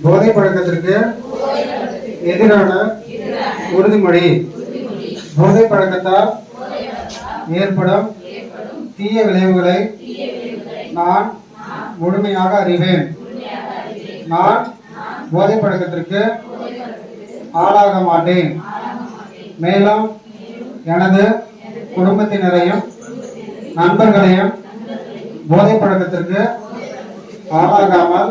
போதை பழக்கத்திற்கு எதிரான உறுதிமொழி. போதை பழக்கத்தால் ஏற்படும் தீய விளைவுகளை நான் முழுமையாக அறிவேன். நான் போதை பழக்கத்திற்கு ஆளாக மாட்டேன். மேலும் எனது குடும்பத்தினரையும் நண்பர்களையும் போதை பழக்கத்திற்கு ஆளாகாமல்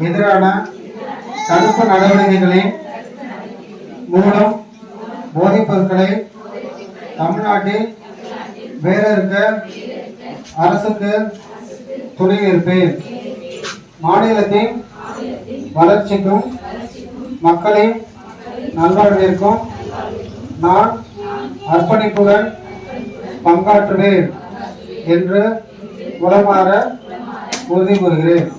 எதிரான தடுப்பு நடவடிக்கைகளின் மூலம் போதைப் பொருட்களை தமிழ்நாட்டில் வேறறுக்க அரசுக்கு துணை மாநிலத்தின் வளர்ச்சிக்கும் மக்களின் நல்வாழ்விற்கும் நான் அர்ப்பணிப்புடன் பங்காற்றுவேன் என்று உளமாற உறுதி கூறுகிறேன்